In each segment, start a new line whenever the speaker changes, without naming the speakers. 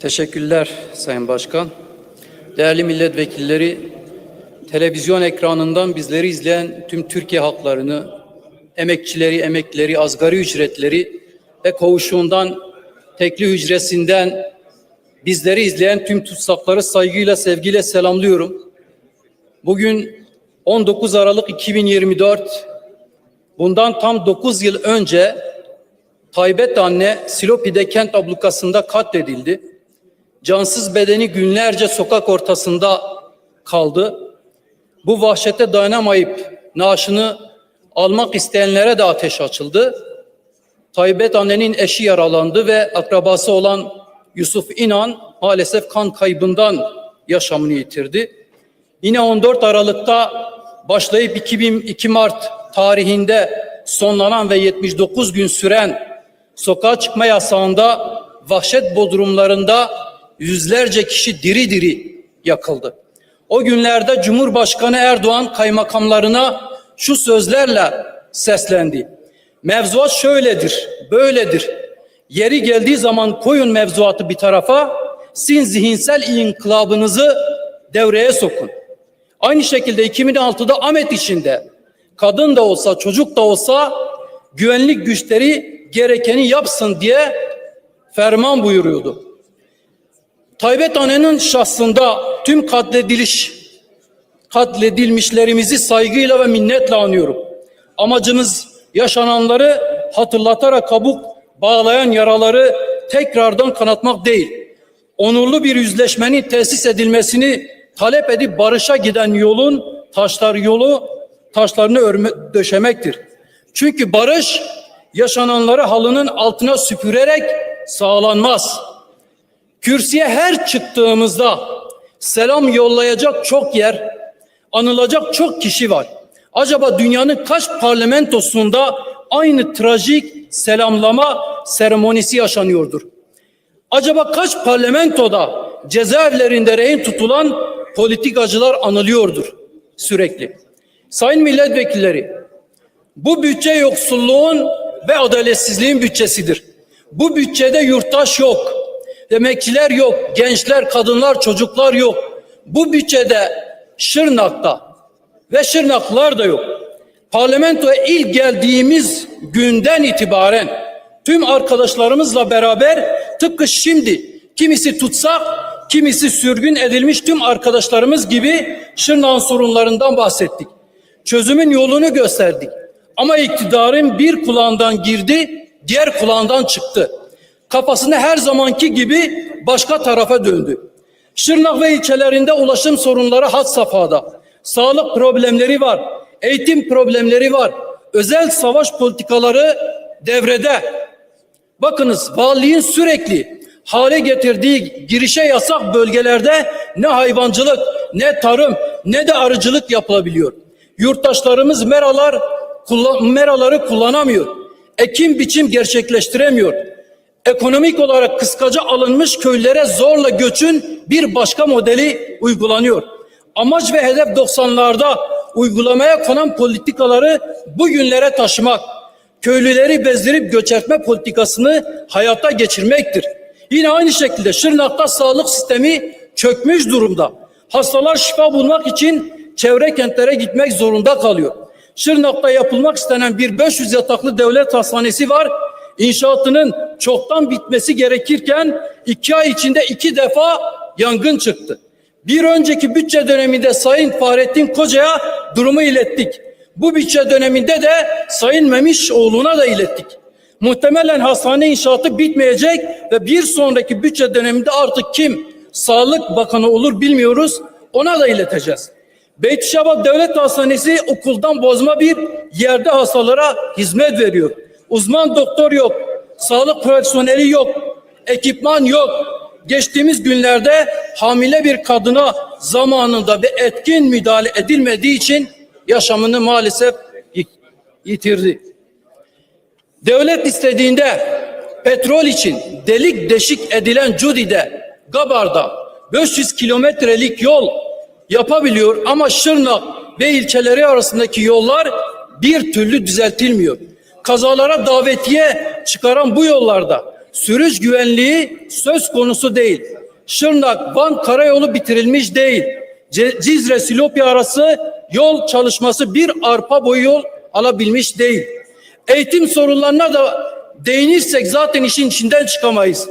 Teşekkürler Sayın Başkan. Değerli milletvekilleri, televizyon ekranından bizleri izleyen tüm Türkiye halklarını, emekçileri, emeklileri, asgari ücretleri ve koğuşundan, tekli hücresinden bizleri izleyen tüm tutsakları saygıyla, sevgiyle selamlıyorum. Bugün 19 Aralık 2024, bundan tam 9 yıl önce Taybet anne Silopi'de kent ablukasında katledildi. Cansız bedeni günlerce sokak ortasında kaldı. Bu vahşete dayanamayıp naaşını almak isteyenlere de ateş açıldı. Taybet annenin eşi yaralandı ve akrabası olan Yusuf İnan maalesef kan kaybından yaşamını yitirdi. Yine 14 Aralık'ta başlayıp 2002 Mart tarihinde sonlanan ve 79 gün süren sokağa çıkma yasağında vahşet bodrumlarında yüzlerce kişi diri diri yakıldı. O günlerde Cumhurbaşkanı Erdoğan kaymakamlarına şu sözlerle seslendi. Mevzuat şöyledir, böyledir. Yeri geldiği zaman koyun mevzuatı bir tarafa, sin zihinsel inkılabınızı devreye sokun. Aynı şekilde 2006'da Ahmet içinde kadın da olsa çocuk da olsa güvenlik güçleri gerekeni yapsın diye ferman buyuruyordu. Taybet Anne'nin şahsında tüm katlediliş katledilmişlerimizi saygıyla ve minnetle anıyorum. Amacımız yaşananları hatırlatarak kabuk bağlayan yaraları tekrardan kanatmak değil. Onurlu bir yüzleşmenin tesis edilmesini talep edip barışa giden yolun taşlar yolu taşlarını örme, döşemektir. Çünkü barış yaşananları halının altına süpürerek sağlanmaz. Kürsüye her çıktığımızda selam yollayacak çok yer, anılacak çok kişi var. Acaba dünyanın kaç parlamentosunda aynı trajik selamlama seremonisi yaşanıyordur? Acaba kaç parlamentoda cezaevlerinde rehin tutulan politikacılar anılıyordur sürekli? Sayın milletvekilleri, bu bütçe yoksulluğun ve adaletsizliğin bütçesidir. Bu bütçede yurttaş yok, emekçiler yok, gençler, kadınlar, çocuklar yok. Bu bütçede Şırnak'ta ve Şırnaklılar da yok. Parlamentoya ilk geldiğimiz günden itibaren tüm arkadaşlarımızla beraber tıpkı şimdi kimisi tutsak, kimisi sürgün edilmiş tüm arkadaşlarımız gibi Şırnak'ın sorunlarından bahsettik. Çözümün yolunu gösterdik. Ama iktidarın bir kulağından girdi, diğer kulağından çıktı. Kafasını her zamanki gibi başka tarafa döndü. Şırnak ve ilçelerinde ulaşım sorunları had safhada. Sağlık problemleri var, eğitim problemleri var. Özel savaş politikaları devrede. Bakınız valiliğin sürekli hale getirdiği girişe yasak bölgelerde ne hayvancılık, ne tarım, ne de arıcılık yapılabiliyor. Yurttaşlarımız meralar, meraları kullanamıyor. Ekim biçim gerçekleştiremiyor. Ekonomik olarak kıskaca alınmış köylere zorla göçün bir başka modeli uygulanıyor. Amaç ve hedef 90'larda uygulamaya konan politikaları bugünlere taşımak, köylüleri bezdirip göçertme politikasını hayata geçirmektir. Yine aynı şekilde Şırnak'ta sağlık sistemi çökmüş durumda. Hastalar şifa bulmak için çevre kentlere gitmek zorunda kalıyor. Şırnak'ta yapılmak istenen bir 500 yataklı devlet hastanesi var. İnşaatının çoktan bitmesi gerekirken iki ay içinde iki defa yangın çıktı. Bir önceki bütçe döneminde Sayın Fahrettin Koca'ya durumu ilettik. Bu bütçe döneminde de Sayın Memişoğlu'na da ilettik. Muhtemelen hastane inşaatı bitmeyecek ve bir sonraki bütçe döneminde artık kim Sağlık Bakanı olur bilmiyoruz. Ona da ileteceğiz. Beytüşşabat Devlet Hastanesi okuldan bozma bir yerde hastalara hizmet veriyor. Uzman doktor yok, sağlık personeli yok, ekipman yok. Geçtiğimiz günlerde hamile bir kadına zamanında bir etkin müdahale edilmediği için yaşamını maalesef yitirdi. Devlet istediğinde petrol için delik deşik edilen Cudi'de, Gabar'da 500 kilometrelik yol yapabiliyor ama Şırnak ve ilçeleri arasındaki yollar bir türlü düzeltilmiyor. Kazalara davetiye çıkaran bu yollarda Sürüş güvenliği söz konusu değil. Şırnak Van karayolu bitirilmiş değil. Cizre Silopya arası yol çalışması bir arpa boyu yol alabilmiş değil. Eğitim sorunlarına da değinirsek zaten işin içinden çıkamayız.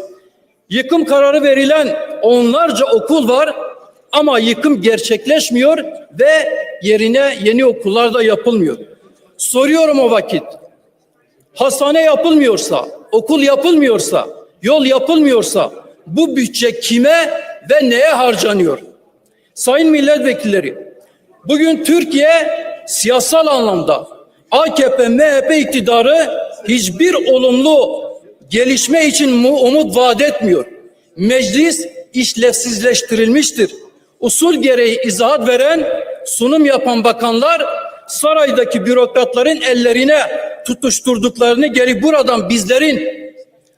Yıkım kararı verilen onlarca okul var ama yıkım gerçekleşmiyor ve yerine yeni okullar da yapılmıyor. Soruyorum o vakit. Hastane yapılmıyorsa, okul yapılmıyorsa, yol yapılmıyorsa bu bütçe kime ve neye harcanıyor? Sayın milletvekilleri, bugün Türkiye siyasal anlamda AKP, MHP iktidarı hiçbir olumlu gelişme için mu- umut vaat etmiyor. Meclis işlevsizleştirilmiştir. Usul gereği izahat veren, sunum yapan bakanlar saraydaki bürokratların ellerine tutuşturduklarını geri buradan bizlerin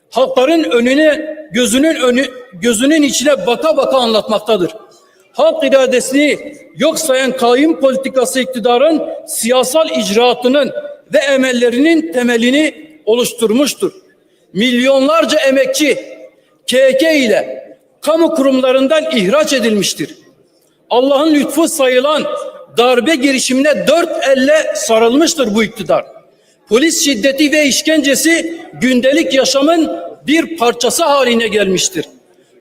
halkların önüne gözünün önü gözünün içine baka baka anlatmaktadır. Halk iradesini yok sayan kayyum politikası iktidarın siyasal icraatının ve emellerinin temelini oluşturmuştur. Milyonlarca emekçi KK ile kamu kurumlarından ihraç edilmiştir. Allah'ın lütfu sayılan darbe girişimine dört elle sarılmıştır bu iktidar. Polis şiddeti ve işkencesi gündelik yaşamın bir parçası haline gelmiştir.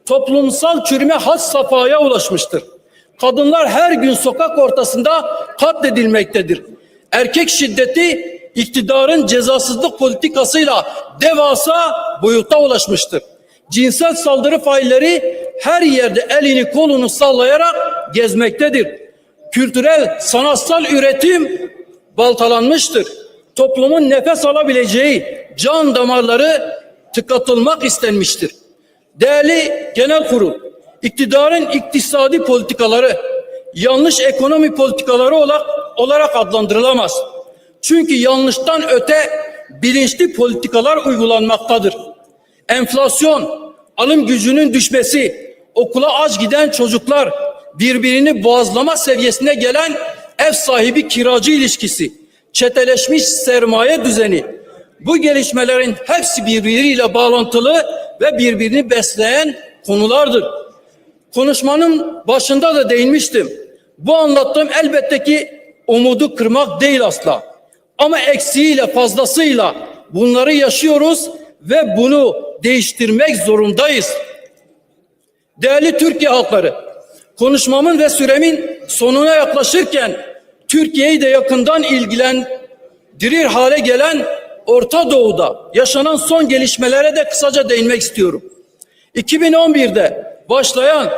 Toplumsal çürüme had safhaya ulaşmıştır. Kadınlar her gün sokak ortasında katledilmektedir. Erkek şiddeti iktidarın cezasızlık politikasıyla devasa boyuta ulaşmıştır. Cinsel saldırı failleri her yerde elini kolunu sallayarak gezmektedir. Kültürel, sanatsal üretim baltalanmıştır. Toplumun nefes alabileceği can damarları tıkatılmak istenmiştir. Değerli genel kurul, iktidarın iktisadi politikaları yanlış ekonomi politikaları olarak, olarak adlandırılamaz. Çünkü yanlıştan öte bilinçli politikalar uygulanmaktadır. Enflasyon, alım gücünün düşmesi, okula aç giden çocuklar, birbirini boğazlama seviyesine gelen ev sahibi kiracı ilişkisi, çeteleşmiş sermaye düzeni, bu gelişmelerin hepsi birbiriyle bağlantılı ve birbirini besleyen konulardır. Konuşmanın başında da değinmiştim. Bu anlattığım elbette ki umudu kırmak değil asla. Ama eksiğiyle fazlasıyla bunları yaşıyoruz ve bunu değiştirmek zorundayız. Değerli Türkiye halkları, konuşmamın ve süremin sonuna yaklaşırken Türkiye'yi de yakından ilgilendirir hale gelen Orta Doğu'da yaşanan son gelişmelere de kısaca değinmek istiyorum. 2011'de başlayan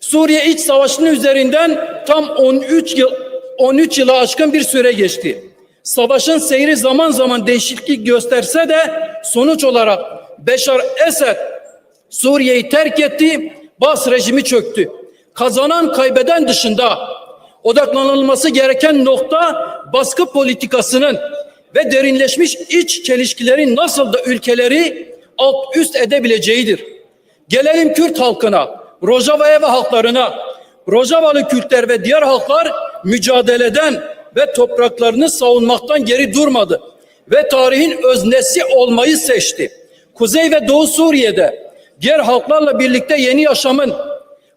Suriye iç savaşının üzerinden tam 13 yıl 13 yıla aşkın bir süre geçti. Savaşın seyri zaman zaman değişiklik gösterse de sonuç olarak Beşar Esed Suriye'yi terk etti, Bas rejimi çöktü. Kazanan kaybeden dışında odaklanılması gereken nokta baskı politikasının ve derinleşmiş iç çelişkilerin nasıl da ülkeleri alt üst edebileceğidir. Gelelim Kürt halkına, Rojava ve halklarına. Rojavalı Kürtler ve diğer halklar mücadeleden ve topraklarını savunmaktan geri durmadı ve tarihin öznesi olmayı seçti. Kuzey ve Doğu Suriye'de diğer halklarla birlikte yeni yaşamın,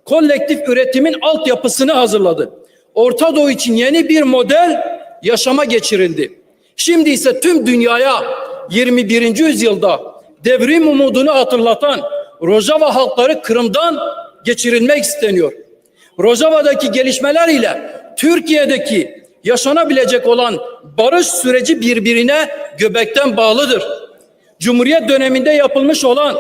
kolektif üretimin altyapısını hazırladı. Orta Doğu için yeni bir model yaşama geçirildi. Şimdi ise tüm dünyaya 21. yüzyılda devrim umudunu hatırlatan Rojava halkları Kırım'dan geçirilmek isteniyor. Rojava'daki gelişmeler ile Türkiye'deki yaşanabilecek olan barış süreci birbirine göbekten bağlıdır. Cumhuriyet döneminde yapılmış olan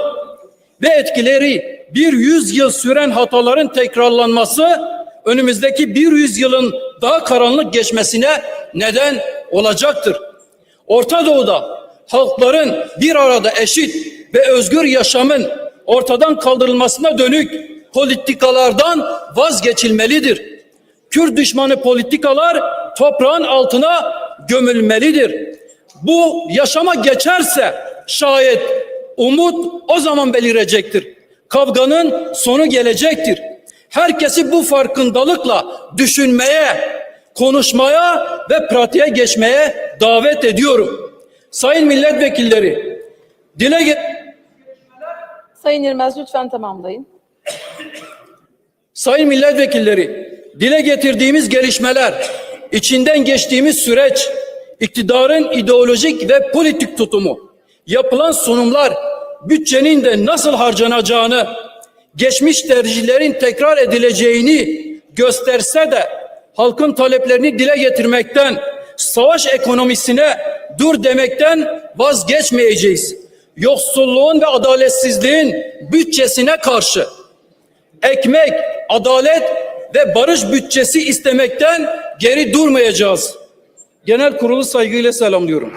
ve etkileri bir yüzyıl süren hataların tekrarlanması önümüzdeki bir yüzyılın daha karanlık geçmesine neden olacaktır. Orta Doğu'da halkların bir arada eşit ve özgür yaşamın ortadan kaldırılmasına dönük politikalardan vazgeçilmelidir. Kürt düşmanı politikalar toprağın altına gömülmelidir. Bu yaşama geçerse şayet umut o zaman belirecektir. Kavganın sonu gelecektir. Herkesi bu farkındalıkla düşünmeye, konuşmaya ve pratiğe geçmeye davet ediyorum. Sayın milletvekilleri, dile get-
Sayın Yılmaz lütfen tamamlayın.
Sayın milletvekilleri, dile getirdiğimiz gelişmeler, içinden geçtiğimiz süreç, iktidarın ideolojik ve politik tutumu, yapılan sunumlar, bütçenin de nasıl harcanacağını, geçmiş tercihlerin tekrar edileceğini gösterse de halkın taleplerini dile getirmekten, savaş ekonomisine dur demekten vazgeçmeyeceğiz. Yoksulluğun ve adaletsizliğin bütçesine karşı ekmek, adalet ve barış bütçesi istemekten geri durmayacağız. Genel kurulu saygıyla selamlıyorum.